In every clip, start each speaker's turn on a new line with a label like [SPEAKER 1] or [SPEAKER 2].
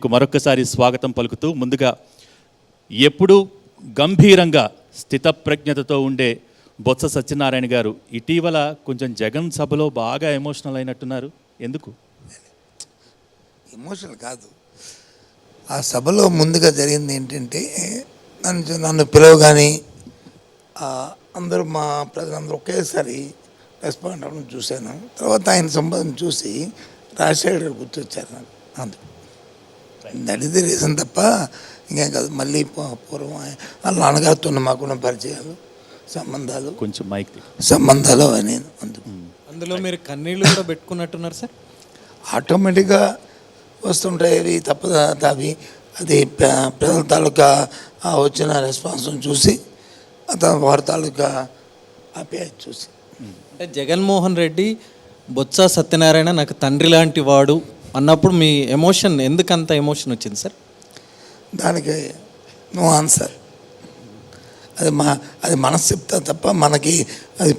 [SPEAKER 1] మీకు మరొకసారి స్వాగతం పలుకుతూ ముందుగా ఎప్పుడూ గంభీరంగా స్థితప్రజ్ఞతతో ఉండే బొత్స సత్యనారాయణ గారు ఇటీవల కొంచెం జగన్ సభలో బాగా ఎమోషనల్ అయినట్టున్నారు. ఎందుకు?
[SPEAKER 2] ఎమోషనల్ కాదు. ఆ సభలో ముందుగా జరిగింది ఏంటంటే నన్ను నన్ను పిలవగానే అందరూ మా ప్రజలందరూ ఒకేసారి రెస్పాండ్ అవ్వడం చూశాను. తర్వాత ఆయన సంబంధం చూసి రాజశేఖర్ గారు గుర్తొచ్చారు నాకు. అందుకు దట్ ఇస్ ది రీజన్ తప్ప ఇంకేం కాదు మళ్ళీ పూర్వం ఆయన- వాళ్ళ నాన్నగారితో ఉన్న మాకున్న పరిచయాలు సంబంధాలు.
[SPEAKER 1] కొంచెం మైక్
[SPEAKER 2] సంబంధాలు అని అందుకు.
[SPEAKER 3] అందులో మీరు కన్నీళ్ళు కూడా పెట్టుకున్నట్టున్నారు సార్?
[SPEAKER 2] ఆటోమేటిక్గా వస్తుంటాయి అవి తప్పదా అవి అది ప్ర- ప్రజల తాలూకా వచ్చిన రెస్పాన్స్ చూసి అతను వారి తాలూకా ఆప్యాయత చూసి.
[SPEAKER 3] అంటే జగన్మోహన్ రెడ్డి బొత్స సత్యనారాయణ నాకు తండ్రి లాంటి వాడు. అన్నప్పుడు మీ ఎమోషన్ ఎందుకంత ఎమోషన్ వచ్చింది సార్?
[SPEAKER 2] దానికి నో ఆన్సర్. అది మా అది మనసు చెప్తా తప్ప మనకి అది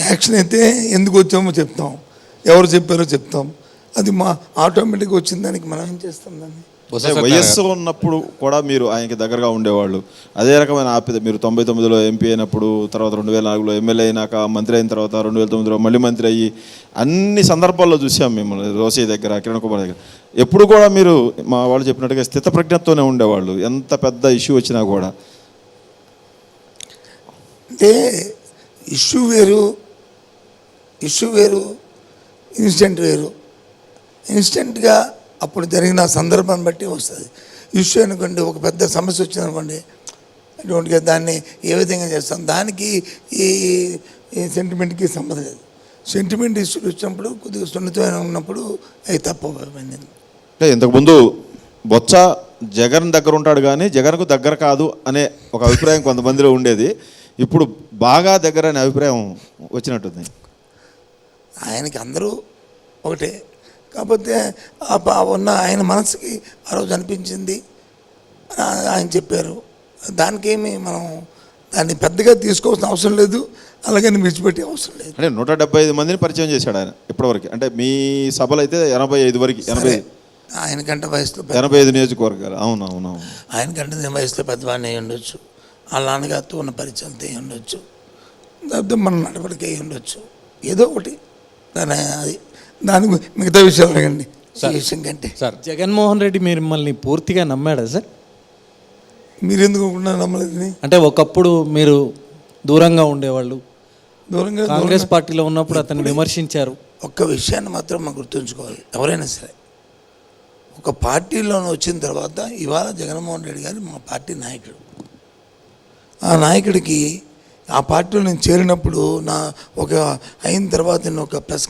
[SPEAKER 2] యాక్షన్ అయితే ఎందుకు వచ్చామో చెప్తాం. ఎవరు చెప్పారో చెప్తాం. అది మా ఆటోమేటిక్గా వచ్చిన దానికి మనం ఏం చేస్తాం దాన్ని?
[SPEAKER 4] వయస్సు ఉన్నప్పుడు కూడా మీరు ఆయనకి దగ్గరగా ఉండేవాళ్ళు. అదే రకమైన ఆప్యత మీరు తొంభై తొమ్మిదిలో ఎంపీ అయినప్పుడు తర్వాత రెండు వేల నాలుగులో ఎమ్మెల్యే అయినాక మంత్రి అయిన తర్వాత రెండు వేల తొమ్మిదిలో మళ్ళీ మంత్రి అయ్యి అన్ని సందర్భాల్లో చూసాం మిమ్మల్ని రోసయ్య దగ్గర కిరణ్ కుమార్ దగ్గర. ఎప్పుడు కూడా మీరు మా వాళ్ళు చెప్పినట్టుగా స్థితప్రజ్ఞతతోనే ఉండేవాళ్ళు. ఎంత పెద్ద ఇష్యూ వచ్చినా కూడా.
[SPEAKER 2] అంటే ఇష్యూ వేరు ఇష్యూ వేరు ఇన్సిడెంట్ వేరు. ఇన్స్టెంట్గా అప్పుడు జరిగిన సందర్భాన్ని బట్టి వస్తుంది. ఇష్యూ అనుకోండి ఒక పెద్ద సమస్య వచ్చిందనుకోండి అటువంటిగా దాన్ని ఏ విధంగా చేస్తాం? దానికి ఈ ఈ సెంటిమెంట్కి సంబంధం లేదు. సెంటిమెంట్ ఇష్యూలు వచ్చినప్పుడు కొద్దిగా సున్నితమైన ఉన్నప్పుడు అవి తప్ప
[SPEAKER 4] అంటే ఇంతకుముందు బొత్స జగన్ దగ్గర ఉంటాడు కానీ జగన్కు దగ్గర కాదు అనే ఒక అభిప్రాయం కొంతమందిలో ఉండేది. ఇప్పుడు బాగా దగ్గర అనే అభిప్రాయం వచ్చినట్టుంది.
[SPEAKER 2] ఆయనకి అందరూ ఒకటే కాకపోతే ఉన్న ఆయన మనసుకి ఆ రోజు అనిపించింది. ఆయన చెప్పారు. దానికేమి మనం దాన్ని పెద్దగా తీసుకోవాల్సిన అవసరం లేదు. అలాగని విడిచిపెట్టే అవసరం లేదు.
[SPEAKER 4] అంటే నూట డెబ్బై ఐదు మందిని పరిచయం చేశాడు ఆయన ఇప్పటివరకు. అంటే మీ సభలు అయితే ఎనభై ఐదు వరకు ఎనభై
[SPEAKER 2] ఆయనకంటే వయసులో పెద్ద
[SPEAKER 4] ఎనభై ఐదు నియోజకవర్గాలు. అవును అవును అవును.
[SPEAKER 2] ఆయనకంటే నేను వయసులో పెద్దవాడిని అయి ఉండొచ్చు. వాళ్ళ నాన్నగారితో ఉన్న పరిచయంతో అయి ఉండొచ్చు. లేకపోతే మన నడవడికి అయి ఉండొచ్చు. ఏదో ఒకటి. దాని అది దానికి మిగతా విషయాలు అడగండి. ఈ విషయం కంటే.
[SPEAKER 3] జగన్మోహన్ రెడ్డి మిమ్మల్ని పూర్తిగా నమ్మాడా సార్?
[SPEAKER 2] మీరు ఎందుకు నమ్మలేదని
[SPEAKER 3] అంటే ఒకప్పుడు మీరు దూరంగా ఉండేవాళ్ళు.
[SPEAKER 2] దూరంగా
[SPEAKER 3] కాంగ్రెస్ పార్టీలో ఉన్నప్పుడు అతన్ని విమర్శించారు.
[SPEAKER 2] ఒక్క విషయాన్ని మాత్రం మనం గుర్తుంచుకోవాలి. ఎవరైనా సరే ఒక పార్టీలో వచ్చిన తర్వాత ఇవాళ జగన్మోహన్ రెడ్డి గారు మా పార్టీ నాయకుడు. ఆ నాయకుడికి ఆ పార్టీలో నేను చేరినప్పుడు నా ఒక అయిన తర్వాత నేను ఒక ప్రెస్